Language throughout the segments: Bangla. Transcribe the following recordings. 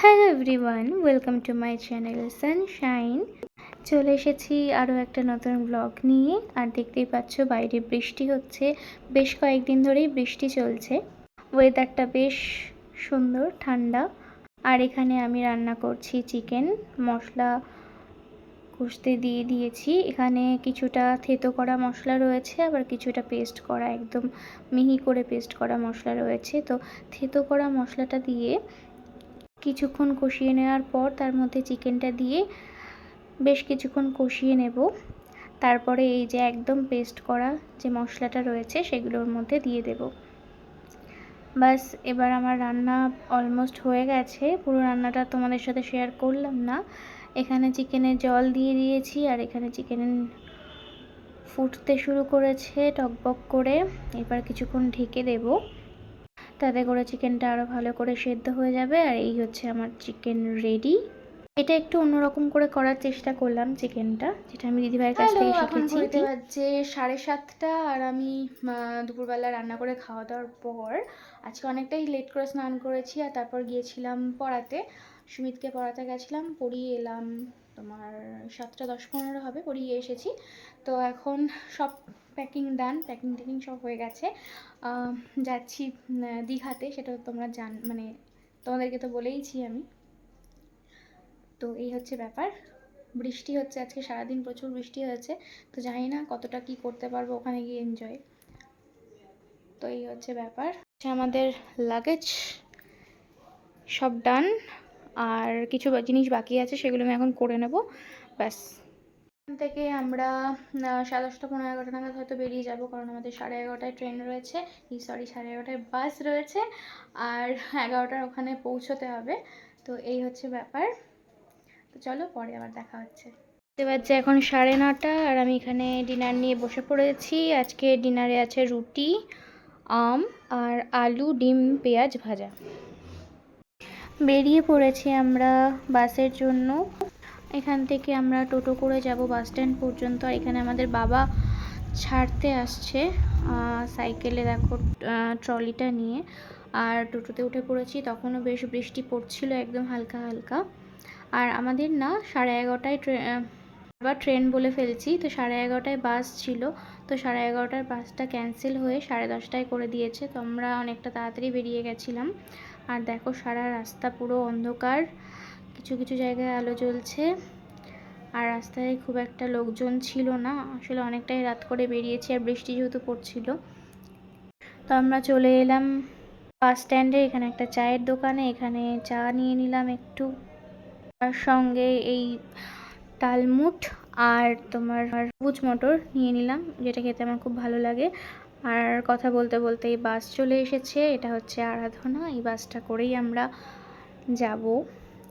Hello everyone, welcome to my channel Sunshine. চলে এসেছি আরও একটা নতুন ব্লগ নিয়ে, আর দেখতেই পাচ্ছ বাইরে বৃষ্টি হচ্ছে। বেশ কয়েকদিন ধরেই বৃষ্টি চলছে। ওয়েদারটা বেশ সুন্দর, ঠান্ডা। আর এখানে আমি রান্না করছি চিকেন, মশলা কষতে দিয়ে দিয়েছি। এখানে কিছুটা থেতো করা মশলা রয়েছে, আবার কিছুটা পেস্ট করা, একদম মিহি করে পেস্ট করা মশলা রয়েছে। তো থেতো করা মশলাটা দিয়ে কিছুক্ষণ কষিয়ে নেওয়ার পর তার মধ্যে চিকেনটা দিয়ে বেশ কিছুক্ষণ কষিয়ে নেব। তারপরে এই যে একদম পেস্ট করা যে মশলাটা রয়েছে সেগুলোর মধ্যে দিয়ে দেব। বাস, এবার আমার রান্না অলমোস্ট হয়ে গেছে। পুরো রান্নাটা তোমাদের সাথে শেয়ার করলাম না। এখানে চিকেনে জল দিয়ে দিয়েছি আর এখানে চিকেন ফুটতে শুরু করেছে টকবক করে। এবার কিছুক্ষণ ঢেকে দেবো। তাতে করে চিকেনটা আরও ভালো করে সেদ্ধ হয়ে যাবে আর এই হচ্ছে আমার চিকেন রেডি। এটা একটু অন্যরকম করে করার চেষ্টা করলাম চিকেনটা যেটা আমি দিদিভাইয়ের কাছ থেকে শিখেছি। বাজছে সাড়ে সাতটা আর আমি দুপুরবেলা রান্না করে খাওয়া দাওয়ার পর আজকে অনেকটাই লেট করে স্নান করেছি আর তারপর গিয়েছিলাম পড়াতে। সুমিতকে পড়াতে গেছিলাম পড়িয়ে এলাম। তোমার সাতটা দশ পনেরো হবে পড়িয়ে এসেছি। তো এখন সব প্যাকিং ডান প্যাকিং ট্যাকিং সব হয়ে গেছে। যাচ্ছি দীঘাতে, সেটা তোমরা জান মানে তোমাদেরকে তো বলেইছি আমি। তো এই হচ্ছে ব্যাপার। বৃষ্টি হচ্ছে, আজকে সারাদিন প্রচুর বৃষ্টি হয়েছে। তো জানি না কতটা কি করতে পারব ওখানে গিয়ে এনজয় তো এই হচ্ছে ব্যাপার। আমাদের লাগেজ সব ডান আর কিছু জিনিস বাকি আছে সেগুলো আমি এখন করে নেব। ব্যাস। এখান থেকে আমরা সাড়ে দশটা, পনেরো, এগারোটা নাগাদ হয়তো বেরিয়ে যাব, কারণ আমাদের সাড়ে এগারোটায় ট্রেন রয়েছে। সরি, সাড়ে এগারোটায় বাস রয়েছে। আর এগারোটার ওখানে পৌঁছতে হবে। তো এই হচ্ছে ব্যাপার। তো চলো, পরে আবার দেখা হচ্ছে। দেখতে পাচ্ছি এখন সাড়ে নটা, আর আমি এখানে ডিনার নিয়ে বসে পড়েছি। আজকে ডিনারে আছে রুটি, আম, আর আলু, ডিম, পেঁয়াজ ভাজা। বেরিয়ে পড়েছি আমরা বাসের জন্য। এখান থেকে আমরা টোটো করে যাব বাস স্ট্যান্ড পর্যন্ত। আর এখানে আমাদের বাবা ছাড়তে আসছে সাইকেলে দেখো ট্রলিটা নিয়ে। আর টোটোতে উঠে পড়েছি, তখনও বেশ বৃষ্টি পড়ছিল, একদম হালকা হালকা। আর আমাদের না সাড়ে এগারোটায় আবার ট্রেন বলে ফেলছি, তো সাড়ে এগারোটায় বাস ছিল। তো সাড়ে এগারোটার বাসটা ক্যান্সেল হয়ে সাড়ে দশটায় করে দিয়েছে, তো আমরা অনেকটা তাড়াতাড়ি বেরিয়ে গেছিলাম। আর দেখো সারা রাস্তা পুরো অন্ধকার, কিছু কিছু জায়গায় আলো জ্বলছে। আর রাস্তায় খুব একটা লোকজন ছিল না, আসলে অনেকটাই রাত করে বেরিয়েছি আর বৃষ্টি যেহেতু পড়ছিল। তো আমরা চলে এলাম বাস স্ট্যান্ডে, এখানে একটা চায়ের দোকানে, এখানে চা নিয়ে নিলাম একটু। তার সঙ্গে এই তালমুট আর তোমার সবুজ মটর নিয়ে নিলাম, যেটা খেতে আমার খুব ভালো লাগে। আর কথা বলতে বলতে এই বাস চলে এসেছে। এটা হচ্ছে আরাধনা। এই বাসটা করেই আমরা যাব।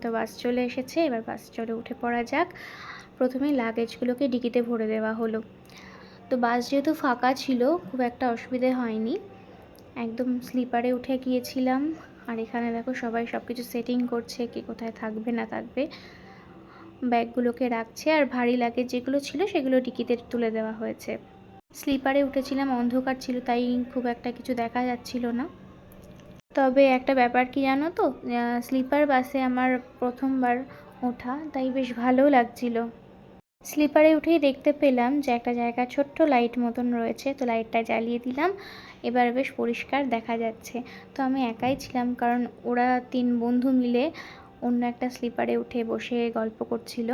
তো বাস চলে এসেছে। এবার বাস চলে উঠে পড়া যাক। প্রথমে লাগেজগুলোকে ডিকিতে ভরে দেওয়া হলো। তো বাস যেহেতু ফাঁকা ছিল, খুব একটা অসুবিধে হয়নি। একদম স্লিপারে উঠে গিয়েছিলাম। আর এখানে দেখো সবাই সব কিছু সেটিং করছে, কে কোথায় থাকবে না থাকবে। ব্যাগগুলোকে রাখছে। আর ভারী লাগেজ যেগুলো ছিল, সেগুলো ডিকিতে তুলে দেওয়া হয়েছে। স্লিপারে উঠেছিলাম, অন্ধকার ছিল, তাই খুব একটা কিছু দেখা যাচ্ছিল না। তবে একটা ব্যাপার কি জানো তো? স্লিপার বাসে আমার প্রথমবার ওঠা, তাই বেশ ভালো লাগছিল। স্লিপারে উঠেই দেখতে পেলাম যে একটা জায়গা ছোট্ট লাইট মতন রয়েছে, তো লাইটটা জ্বালিয়ে দিলাম। এবার বেশ পরিষ্কার দেখা যাচ্ছে। তো আমি একাই ছিলাম, কারণ ওরা তিন বন্ধু মিলে অন্য একটা স্লিপারে উঠে বসে গল্প করছিল।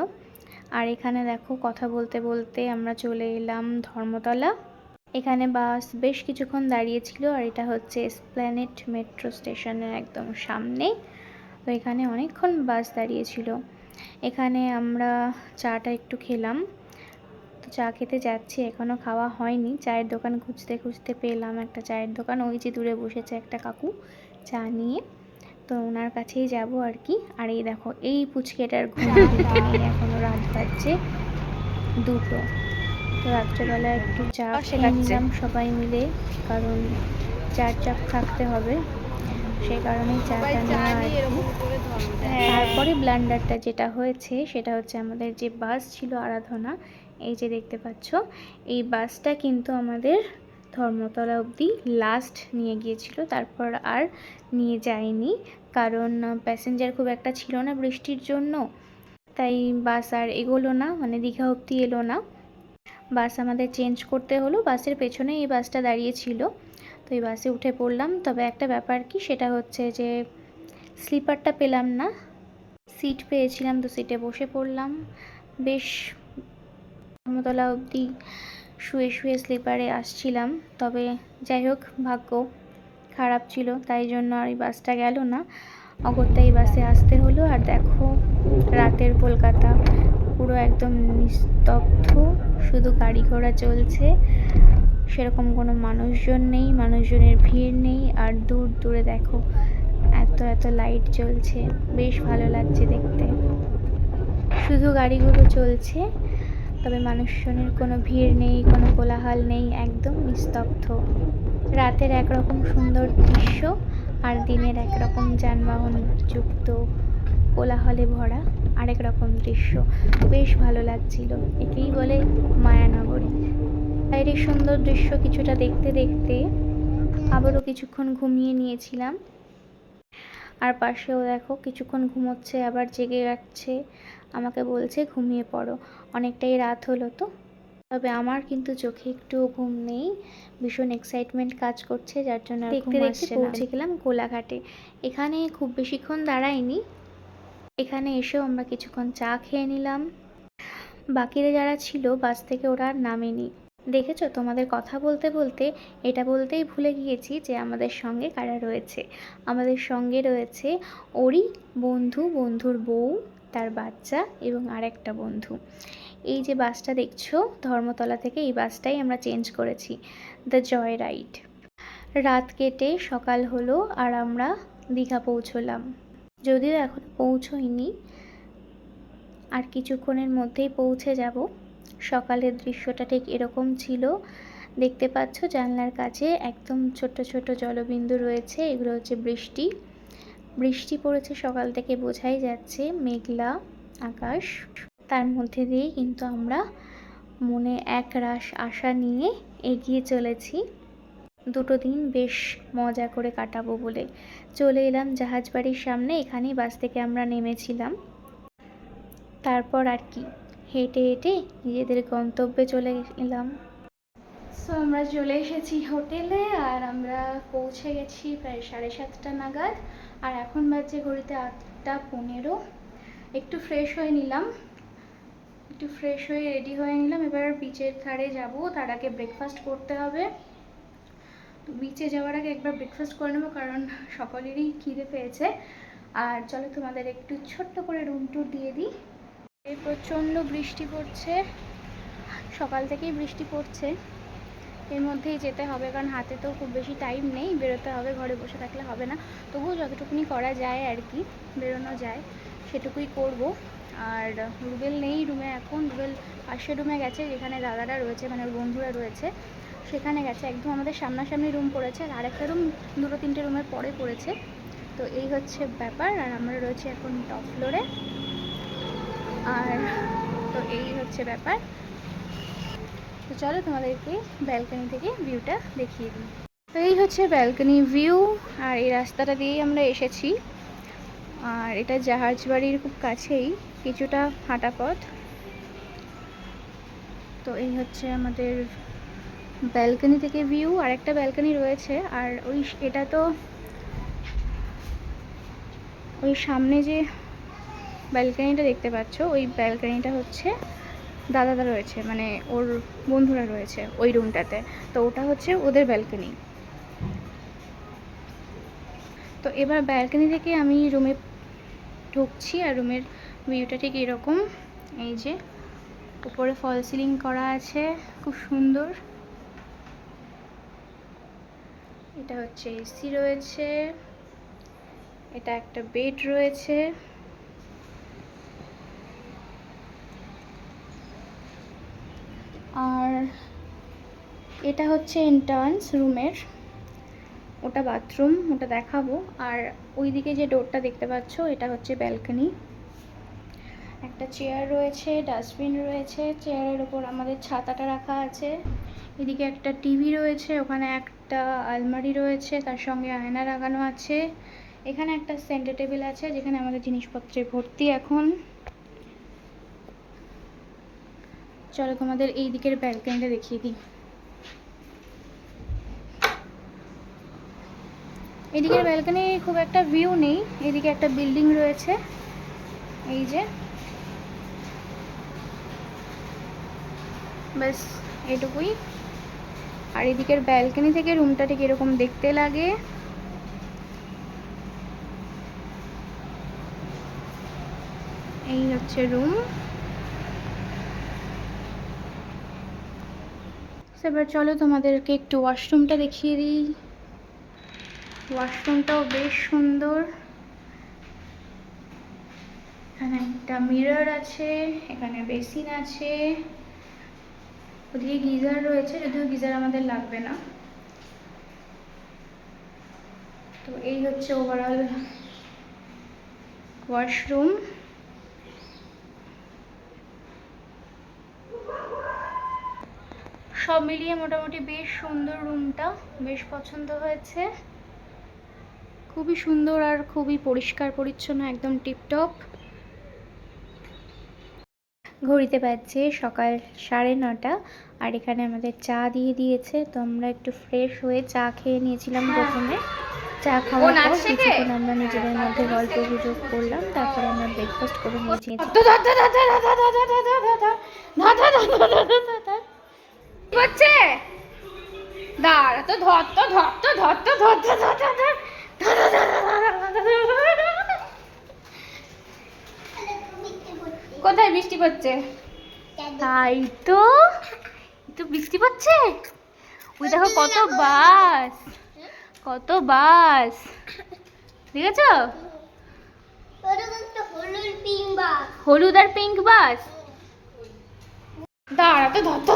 আর এখানে দেখো কথা বলতে বলতে আমরা চলে এলাম ধর্মতলা এখানে বাস বেশ কিছুক্ষণ দাঁড়িয়েছিল আর এটা হচ্ছে এসপ্ল্যানেট মেট্রো স্টেশনের একদম সামনে তো এখানে অনেকক্ষণ বাস দাঁড়িয়েছিল এখানে আমরা চাটা একটু খেলাম তো চা খেতে যাচ্ছি এখনও খাওয়া হয়নি চায়ের দোকান খুঁজতে খুঁজতে পেলাম একটা চায়ের দোকান ওই যে দূরে বসেছে একটা কাকু চা নিয়ে তো ওনার কাছেই যাব আর কি আর এই দেখো এই পুচকেটার ঘুম এখনও রাত বাজছে দুটো। তো রাত্রেবেলা একটু চা খেয়ে নিলাম সবাই মিলে কারণ চার চাপ থাকতে হবে। সেই কারণেই চাটা নেওয়া তারপরে ব্লান্ডারটা যেটা হয়েছে সেটা হচ্ছে আমাদের যে বাস ছিল আরাধনা এই যে দেখতে পাচ্ছ এই বাসটা কিন্তু আমাদের ধর্মতলা অবধি লাস্ট নিয়ে গিয়েছিল তারপর আর নিয়ে যায়নি কারণ প্যাসেঞ্জার খুব একটা ছিল না বৃষ্টির জন্য। তাই বাস আর এগোলো না মানে দীঘা অবধি এলো না। বাস আমাদের চেঞ্জ করতে হলো, বাসের পেছনে এই বাসটা দাঁড়িয়েছিল তো এই বাসে উঠে পড়লাম, তবে একটা ব্যাপার কি, সেটা হচ্ছে যে স্লিপারটা পেলাম না। সিট পেয়েছিলাম তো সিটে বসে পড়লাম। বেশ ধর্মতলা অবধি শুয়ে শুয়ে স্লিপারে আসছিলাম, তবে যাই হোক, ভাগ্য খারাপ ছিল, তাই জন্য আর এই বাসটা গেল না। অগত্যা বাসে আসতে হলো আর দেখো রাতের কলকাতা। পুরো একদম নিস্তব্ধ, শুধু গাড়ি ঘোড়া চলছে। সেরকম কোনো মানুষজন নেই, মানুষজনের ভিড় নেই। আর দূর দূরে দেখো এত এত লাইট জ্বলছে বেশ ভালো লাগছে দেখতে। শুধু গাড়িগুলো চলছে, তবে মানুষজনের কোনো ভিড় নেই, কোনো কোলাহল নেই, একদম নিস্তব্ধ। রাতের একরকম সুন্দর দৃশ্য। আর দিনের একরকম যানবাহন যুক্ত কোলাহলে ভরা আরেক রকম দৃশ্য। বেশ ভালো লাগছিল। একেই বলে মায়ানগরী। বাইরের সুন্দর দৃশ্য কিছুটা দেখতে দেখতে আবারও কিছুক্ষণ ঘুমিয়ে নিয়েছিলাম। আর পাশেও দেখো কিছুক্ষণ ঘুমোচ্ছে, আবার জেগে যাচ্ছে আমাকে বলছে, ঘুমিয়ে পড়ো। অনেকটাই রাত হলো তো। তবে আমার কিন্তু চোখে একটু ঘুম নেই। ভীষণ এক্সাইটমেন্ট কাজ করছে যার জন্য দেখতে দেখতে পৌঁছে গেলাম কোলাঘাটে। এখানে খুব বেশিক্ষণ দাঁড়াইনি। এখানে এসেও আমরা কিছুক্ষণ চা খেয়ে নিলাম। বাকিরা যারা ছিল বাস থেকে ওরা আর নামেনি। দেখেছ? তোমাদের কথা বলতে বলতে এটা বলতেই ভুলে গিয়েছি যে আমাদের সঙ্গে কারা রয়েছে। আমাদের সঙ্গে রয়েছে ওরই বন্ধু বন্ধুর বউ তার বাচ্চা এবং আরেকটা বন্ধু। এই যে বাসটা দেখছ, ধর্মতলা থেকে এই বাসটাই আমরা চেঞ্জ করেছি দ্য জয় রাইড রাত কেটে সকাল হলো আর আমরা দীঘা পৌঁছলাম। যদিও এখন পৌঁছইনি, আর কিছুক্ষণের মধ্যেই পৌঁছে যাব। সকালের দৃশ্যটা ঠিক এরকম ছিল। দেখতে পাচ্ছ জানলার কাছে একদম ছোট ছোট জলবিন্দু রয়েছে, এগুলো হচ্ছে বৃষ্টি। বৃষ্টি পড়েছে সকাল থেকে বোঝাই যাচ্ছে মেঘলা আকাশ। তার মধ্যে দিয়েই কিন্তু আমরা মনে এক রাশ আশা নিয়ে এগিয়ে চলেছি। দুটো দিন বেশ মজা করে কাটাবো বলে চলে এলাম জাহাজ বাড়ির সামনে, এখানেই বাস থেকে আমরা নেমেছিলাম। তারপর আর কি, হেঁটে হেঁটে নিজেদের গন্তব্যে চলে এলাম। সো আমরা চলে এসেছি হোটেলে আর আমরা পৌঁছে গেছি প্রায় সাড়ে সাতটা নাগাদ। আর এখন বাজে ঘড়িতে আটটা পনেরো। একটু ফ্রেশ হয়ে নিলাম। একটু ফ্রেশ হয়ে রেডি হয়ে নিলাম। এবার বিচের ধারে যাব। তার আগে ব্রেকফাস্ট করতে হবে। তো বিচে যাওয়ার আগে একবার ব্রেকফাস্ট করে নেব, কারণ সকলেরই খিদে পেয়েছে। আর চলো তোমাদের একটু ছোট্ট করে রুম ট্যুর দিয়ে দিই। এই প্রচণ্ড বৃষ্টি পড়ছে। সকাল থেকেই বৃষ্টি পড়ছে। এর মধ্যেই যেতে হবে, কারণ হাতে তো খুব বেশি টাইম নেই। বেরোতে হবে, ঘরে বসে থাকলে হবে না। তবুও যতটুকুনি করা যায় আর কি, বেরোনো যায়, সেটুকুই করব। আর রুবেল নেই রুমে এখন, রুবেল পাশের রুমে গেছে, যেখানে দাদারা রয়েছে মানে বন্ধুরা রয়েছে, সেখানে গেছে। একদম আমাদের সামনাসামনি রুম পড়েছে, আর আরেকটা রুম দুটো তিনটে রুমের পরে পড়েছে। তো এই হচ্ছে ব্যাপার, আর আমরা রয়েছি এখন টপ ফ্লোরে আর তো এই হচ্ছে ব্যাপার। তো চলো তোমাদেরকে ব্যালকনি থেকে ভিউটা দেখিয়ে দিই। তো এই হচ্ছে ব্যালকনি ভিউ আর এই রাস্তাটা দিয়েই আমরা এসেছি। আর এটা জাহাজ বাড়ির খুব কাছেই। কিছুটা হাঁটা পথ। তো এই হচ্ছে আমাদের ব্যালকনি থেকে ভিউ আর একটা ব্যালকনি রয়েছে। আর ওই এটা তো ওই সামনে যে ব্যালকনিটা দেখতে পাচ্ছ, ওই ব্যালকনিটা হচ্ছে দাদাদা রয়েছে মানে ওর বন্ধুরা রয়েছে ওই রুমটাতে তো ওটা হচ্ছে ওদের ব্যালকনি তো এবার ব্যালকনি থেকে আমি রুমে ঢুকছি, আর রুমের ভিউটা ঠিক এরকম। এই যে, উপরে ফল সিলিং করা আছে, খুব সুন্দর। এটা হচ্ছে এসি রয়েছে, এটা একটা বেড রয়েছে। আর এটা হচ্ছে এন্ট্রান্স রুমের ওটা বাথরুম ওটা দেখাবো। আর ওইদিকে যে ডোরটা দেখতে পাচ্ছো, এটা হচ্ছে ব্যালকনি একটা চেয়ার রয়েছে ডাস্টবিন রয়েছে চেয়ারের ওপর আমাদের ছাতাটা রাখা আছে। এদিকে একটা টিভি রয়েছে, ওখানে একটা আলমারি রয়েছে, তার সঙ্গে আয়না লাগানো আছে। এখানে একটা সেন্টার টেবিল আছে, যেখানে আমাদের জিনিসপত্রে ভর্তি এখন। চলো তোমাদের এই দিকের ব্যালকনিটা দেখিয়ে দিই। এদিকের ব্যালকনি খুব একটা ভিউ নেই, এদিকে একটা বিল্ডিং রয়েছে। এই যে ব্যাস এটুকুই আর এদিকের ব্যালকনি থেকে রুমটা ঠিক এরকম দেখতে লাগে। এই হচ্ছে রুম এবার চলো তোমাদেরকে একটু ওয়াশরুমটা দেখিয়ে দিই। ওয়াশরুমটাও বেশ সুন্দর। এখানে একটা মিরর আছে, এখানে বেসিন আছে। ওদিকে গিজার রয়েছে, যদিও গিজার আমাদের লাগবে না। তো এই হচ্ছে ওভারঅল ওয়াশরুম সব মিলিয়ে মোটামুটি বেশ সুন্দর রুমটা বেশ পছন্দ হয়েছে। খুবই সুন্দর আর খুবই পরিষ্কার পরিচ্ছন্ন, একদম টিপটপ ঘড়িতে বাজছে সকাল সাড়ে নটা আর এখানে আমাদের চা দিয়ে দিয়েছে তো আমরা একটু ফ্রেশ হয়ে চা খেয়ে নিয়েছিলাম প্রথমে চা খাওয়ার পর কিছুক্ষণ আমরা নিজেদের মধ্যে গল্প গুজব করলাম তারপরে আমরা ব্রেকফাস্ট করে নিয়েছি হচ্ছে দাঁড়া তো ধর তো ধর তো ধর তো ধর তো ধর তো ধর কোথায় বৃষ্টি পড়ছে তাই তো তো বৃষ্টি পড়ছে ওই দেখো কত বাস কত বাস দেখেছ হলুদ আর পিঙ্ক বাস দাঁড়া তো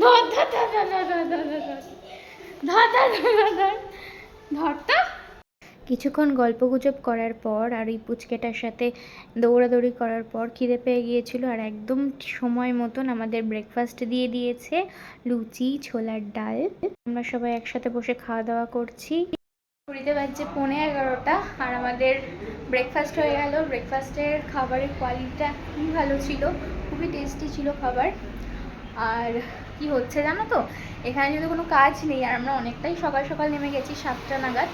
ধর তো ধর ধর ধর ধর ধর ধর ধর ধর ধর ধর কিছুক্ষণ গল্প গুজব করার পর আর ওই পুচকেটার সাথে দৌড়াদৌড়ি করার পর খিদে পেয়ে গিয়েছিল আর একদম সময় মতন আমাদের ব্রেকফাস্ট দিয়ে দিয়েছে লুচি ছোলার ডাল আমরা সবাই একসাথে বসে খাওয়া দাওয়া করছি ঘুরিতে বাজছে পৌনে এগারোটা আর আমাদের ব্রেকফাস্ট হয়ে গেল ব্রেকফাস্টের খাবারের কোয়ালিটিটা খুবই ভালো ছিল খুবই টেস্টি ছিল খাবার আর কি হচ্ছে জানো তো? এখানে যদি কোনো কাজ নেই, আর আমরা অনেকটাই সকাল সকাল নেমে গেছি সাতটা নাগাদ।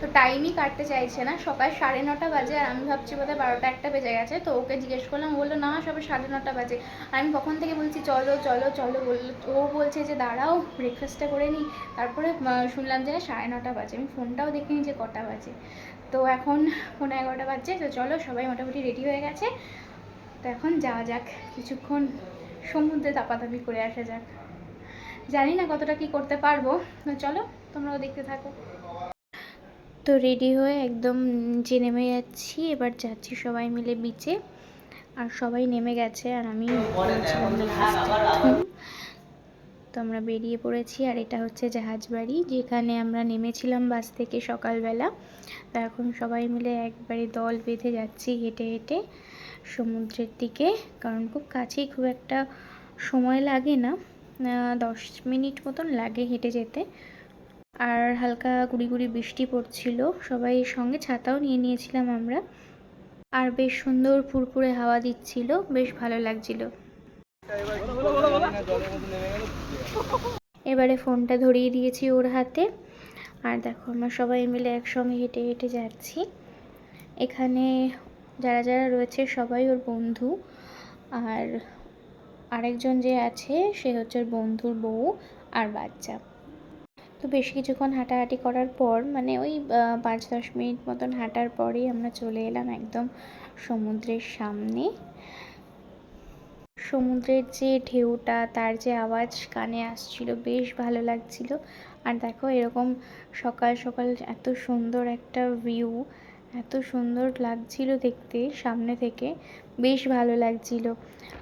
তো টাইমই কাটতে চাইছে না। সকাল সাড়ে নটা বাজে, আর আমি ভাবছি বোধহয় বারোটা একটা বেজে গেছে। তো ওকে জিজ্ঞেস করলাম বলল, না, সবে সাড়ে নটা বাজে। আমি কখন থেকে বলছি, চলো চলো চলো। বলল ও বলছে যে, দাঁড়াও ব্রেকফাস্টটা করে নিই তারপরে শুনলাম যে, সাড়ে নটা বাজে। আমি ফোনটাও দেখিনি যে, কটা বাজে। তো এখন পনেরো এগারোটা বাজছে। তো চলো, সবাই মোটামুটি রেডি হয়ে গেছে। তো এখন যাওয়া যাক কিছুক্ষণ। সমুদ্রে তাপাতাপি করে আসা যাক। জানি না কতটা কি করতে পারব। চলো, তোমরাও দেখতে থাকো। তো রেডি হয়ে একদম নিচে নেমে যাচ্ছি। এবার যাচ্ছি সবাই মিলে বিচে আর সবাই নেমে গেছে আর আমি। তো আমরা বেরিয়ে পড়েছি। আর এটা হচ্ছে জাহাজ বাড়ি, যেখানে আমরা নেমেছিলাম বাস থেকে সকালবেলা। তো এখন সবাই মিলে একবারে দল বেঁধে যাচ্ছি হেঁটে হেঁটে। সমুদ্রের দিকে, কারণ খুব কাছেই খুব একটা সময় লাগে না। দশ মিনিট মতন লাগে হেঁটে যেতে। আর হালকা গুড়ি গুড়ি বৃষ্টি পড়ছিল, সবাই সঙ্গে ছাতাও নিয়ে নিয়েছিলাম আমরা। আর বেশ সুন্দর ফুরফুরে হাওয়া দিচ্ছিল, বেশ ভালো লাগছিল। এবারে ফোনটা ধরিয়ে দিয়েছি ওর হাতে। আর দেখো আমরা সবাই মিলে একসঙ্গে হেঁটে হেঁটে যাচ্ছি। এখানে যারা যারা রয়েছে সবাই ওর বন্ধু। আর আরেকজন যে আছে, সে হচ্ছে বন্ধুর বউ আর বাচ্চা। তো বেশ কিছুক্ষণ হাঁটাহাঁটি করার পর মানে ওই পাঁচ দশ মিনিট মতন হাঁটার পরেই আমরা চলে এলাম একদম সমুদ্রের সামনে। সমুদ্রের যে ঢেউটা, তার যে আওয়াজ কানে আসছিল, বেশ ভালো লাগছিল। আর দেখো এরকম সকাল সকাল এত সুন্দর একটা ভিউ এত সুন্দর লাগছিল দেখতে সামনে থেকে। বেশ ভালো লাগছিল।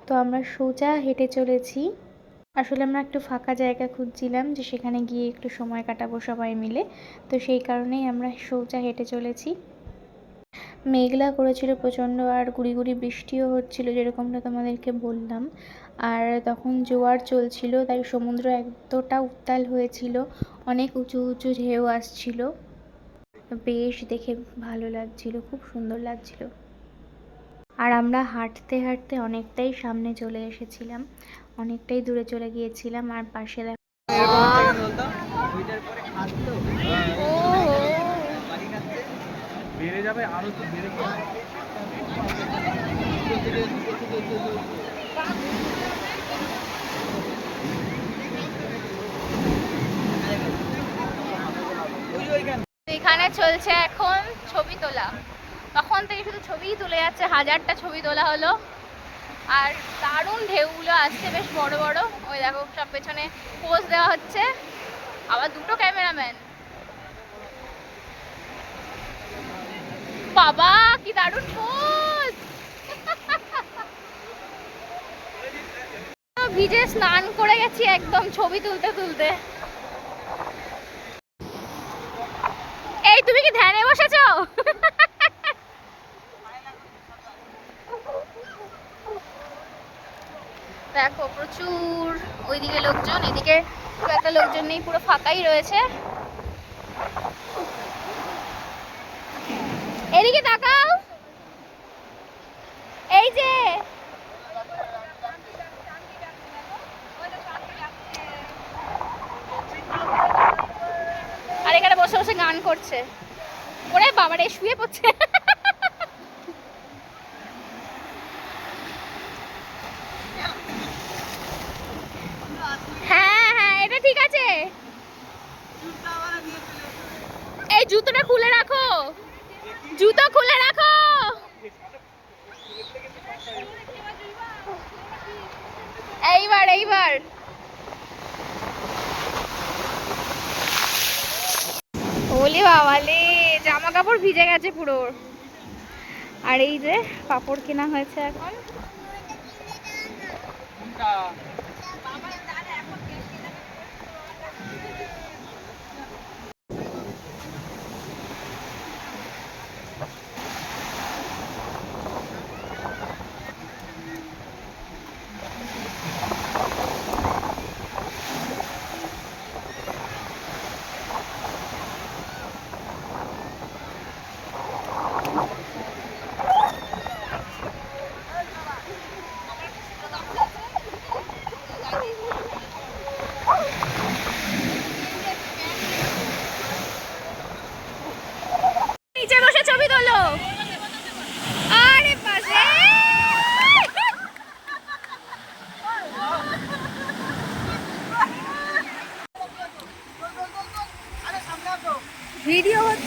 তো আমরা সোজা হেঁটে চলেছি। আসলে আমরা একটু ফাঁকা জায়গা খুঁজছিলাম যে সেখানে গিয়ে একটু সময় কাটাবো সবাই মিলে। তো সেই কারণেই আমরা সোজা হেঁটে চলেছি। মেঘলা করেছিল প্রচণ্ড আর গুড়ি গুড়ি বৃষ্টিও হচ্ছিল যেরকমটা তোমাদেরকে বললাম। আর তখন জোয়ার চলছিল, তাই সমুদ্র এতটা উত্তাল হয়েছিল, অনেক উঁচু উঁচু ঢেউ আসছিল। বেশ দেখে ভালো লাগছিল, খুব সুন্দর লাগছিল। আর আমরা হাঁটতে হাঁটতে অনেকটাই সামনে চলে এসেছিলাম, অনেকটাই দূরে চলে গিয়েছিলাম, আর পাশে দেখো এখানে চলছে এখন ছবি তোলা। তখন থেকে শুধু ছবিই তুলে যাচ্ছে, হাজারটা ছবি তোলা হলো। আর দারুণ ঢেউগুলো আসছে, বেশ বড় বড়। ওই দেখো, সব পেছনে পোজ দেওয়া হচ্ছে। আবার দুটো ক্যামেরাম্যান। বাবা, কি দারুণ পোজ ভিজে স্নান করে গেছি একদম ছবি তুলতে তুলতে। তুমি কি ধ্যানে বসেছো? দেখো, প্রচুর ওইদিকে লোকজন, এদিকে খুব একটা লোকজন নেই, পুরো ফাঁকাই রয়েছে। এদিকে তাকাও। এই যে আর এখানে বসে বসে গান করছে। ওরে বাবারে শুয়ে পড়ছে হ্যাঁ হ্যাঁ এটা ঠিক আছে এই জুতোটা খুলে রাখো জুতো খুলে রাখো এইবার এইবার ওলে বাবালে জামা কাপড় ভিজে গেছে পুরো আর এই যে পাপড় কেনা হয়েছে এখন।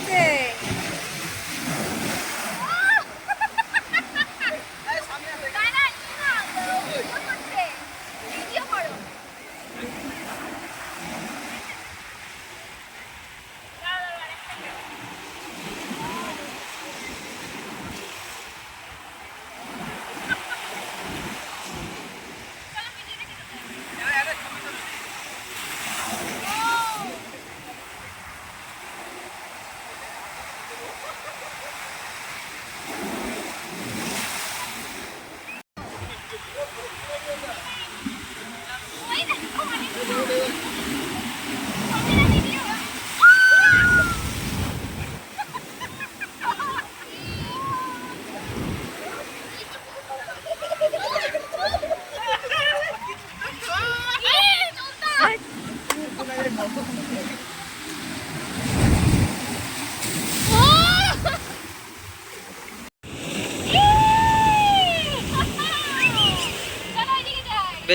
Hey.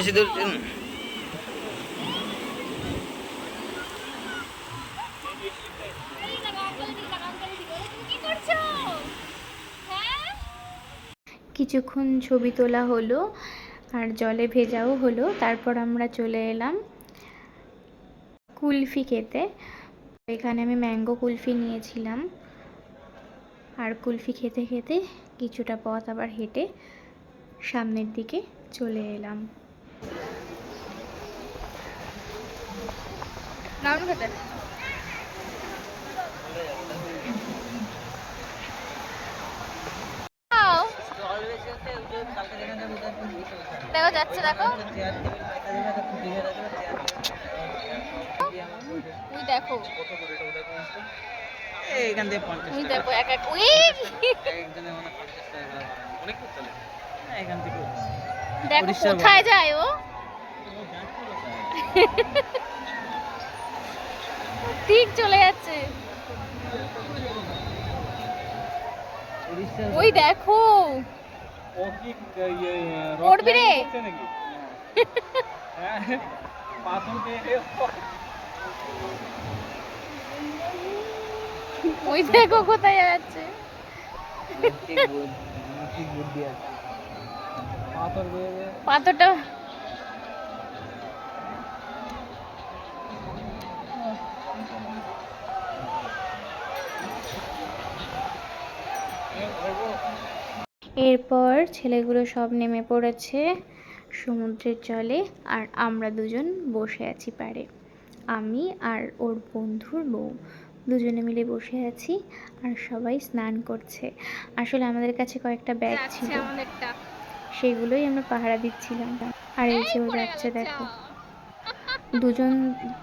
বেশি দূর কিছুক্ষণ ছবি তোলা হলো আর জলে ভেজাও হলো, তারপর আমরা চলে এলাম কুলফি খেতে। এখানে আমি ম্যাঙ্গো কুলফি নিয়েছিলাম। আর কুলফি খেতে খেতে কিছুটা পথ আবার হেঁটে সামনের দিকে চলে এলাম। নাম দেখো যাচ্ছে দেখো। দেখো। এইখান থেকে পঞ্চাশ দেখো এক এক উই একজনের মানে পঞ্চাশ টাকা অনেক হ্যাঁ, এখান থেকে দেখো কোথায় যায় ও? ঠিক চলে যাচ্ছে। ওই দেখো। ও কি ইয়ে রে? হ্যাঁ ওই দেখো কোথায় যাচ্ছে। ঠিক বুদ্ধি আছে পাথর দিয়ে পাথরটা এরপর ছেলেগুলো সব নেমে পড়েছে সমুদ্রের জলে আর আমরা দুজন বসে আছি পাড়ে। আমি আর ওর বন্ধুর বউ। দুজনে মিলে বসে আছি আর সবাই স্নান করছে। আসলে আমাদের কাছে কয়েকটা ব্যাগ ছিল। সেগুলোই আমরা পাহারা দিচ্ছিলাম। আর এই যে ও যাচ্ছে, দেখো। দুজন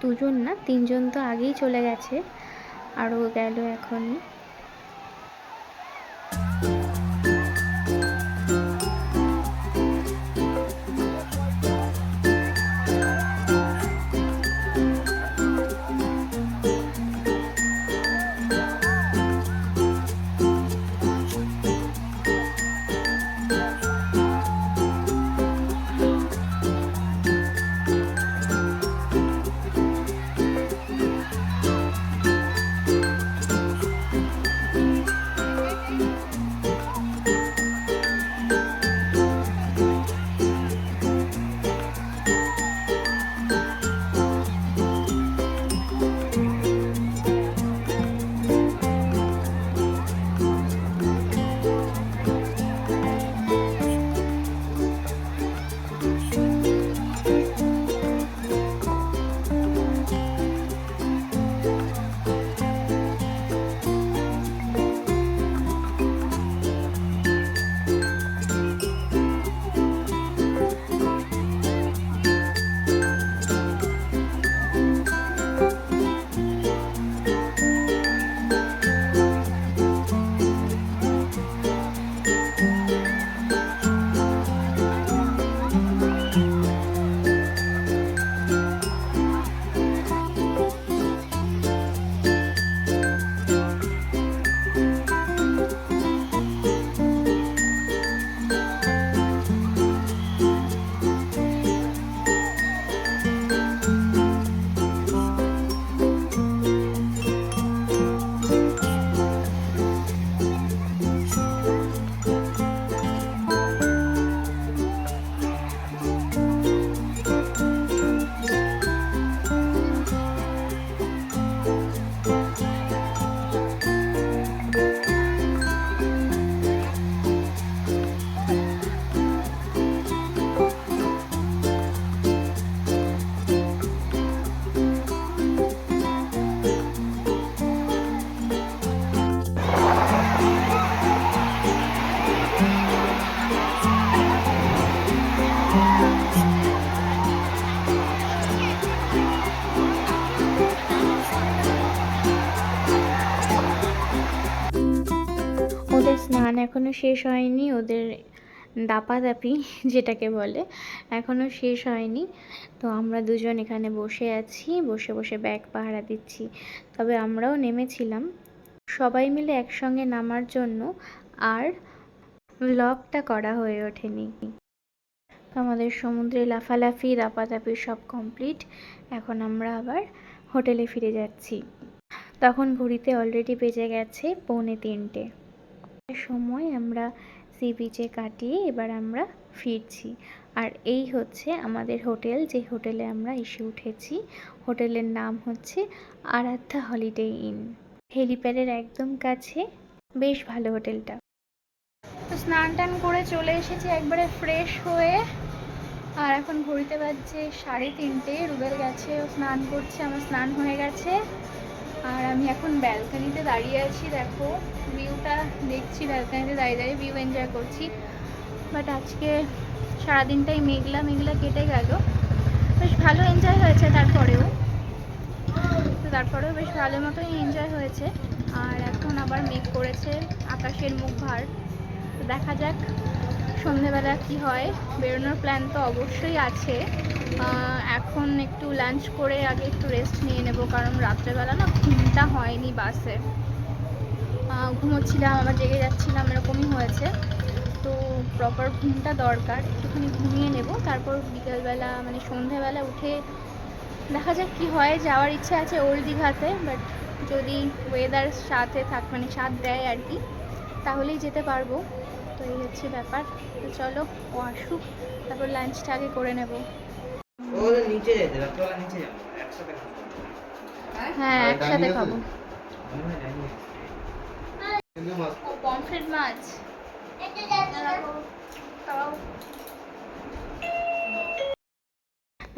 দুজন না, তিনজন তো আগেই চলে গেছে। আরও গেল এখন স্নান এখনও শেষ হয়নি, ওদের দাপাদাপি যেটাকে বলে, এখনও শেষ হয়নি। তো আমরা দুজন এখানে বসে আছি, বসে বসে ব্যাগ পাহারা দিচ্ছি। তবে আমরাও নেমেছিলাম। সবাই মিলে একসঙ্গে নামার জন্য আর ব্লগটা করা হয়ে ওঠেনি। আমাদের সমুদ্রে লাফালাফি, দাপাদাপি সব কমপ্লিট এখন আমরা আবার হোটেলে ফিরে যাচ্ছি। তখন ঘড়িতে অলরেডি বেজে গেছে পৌনে তিনটে। সময় আমরা সি বিচে কাটিয়ে এবার আমরা ফিরছি। আর এই হচ্ছে আমাদের হোটেল, যে হোটেলে আমরা এসে উঠেছি। হোটেলের নাম হচ্ছে আরাধ্যা হলিডে ইন। হেলিপ্যাডের একদম কাছে। বেশ ভালো হোটেলটা। তো স্নান টান করে চলে এসেছি একবারে ফ্রেশ হয়ে। আর এখন ঘড়িতে বাজছে সাড়ে তিনটে, রুবেল গেছে স্নান করছে, আমার স্নান হয়ে গেছে। আর আমি এখন ব্যালকানিতে দাঁড়িয়ে আছি, দেখো ভিউটা দেখছি ব্যালকানিতে দাঁড়িয়ে দাঁড়িয়ে ভিউ এনজয় করছি। বাট আজকে সারাদিনটাই মেঘলা মেঘলা কেটে গেল। বেশ ভালো এনজয় হয়েছে তারপরেও। তো তারপরেও বেশ ভালো মতোই এনজয় হয়েছে। আর এখন আবার মেঘ করেছে, আকাশের মুখ ভার। দেখা যাক সন্ধেবেলা কি হয়? বেরোনোর প্ল্যান তো অবশ্যই আছে। এখন একটু লাঞ্চ করে আগে একটু রেস্ট নিয়ে নেব, কারণ রাত্রেবেলা না ঘুমটা হয়নি বাসে। ঘুমোচ্ছিলাম, আবার জেগে যাচ্ছিলাম, এরকমই হয়েছে। তো প্রপার ঘুমটা দরকার। একটুখানি ঘুমিয়ে নেব, তারপর বিকেলবেলা মানে সন্ধেবেলা উঠে দেখা যাক কি হয়। যাওয়ার ইচ্ছে আছে ওল্ড দীঘাতে বাট যদি ওয়েদার সাথে থাক মানে সাথ দেয় আর কি, তাহলেই যেতে পারব। তো এই হচ্ছে ব্যাপার। তো চলো ও আসুক তারপর লাঞ্চটা আগে করে নেব। ও নিচে যেতে রাত্রেবেলা নিচে যাব একসাথে খাব। হ্যাঁ একসাথে খাব। হয় পমফ্রেট মাছ।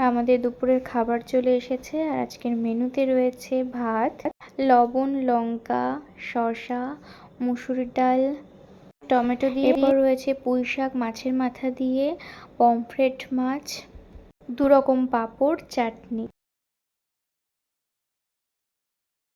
আমাদের দুপুরের খাবার চলে এসেছে আর আজকের মেনুতে রয়েছে ভাত লবণ লঙ্কা শসা মুসুর ডাল টমেটো দিয়ে এরপর রয়েছে পুঁই শাক মাছের মাথা দিয়ে পমফ্রেট মাছ দুরকম পাঁপড় চাটনি।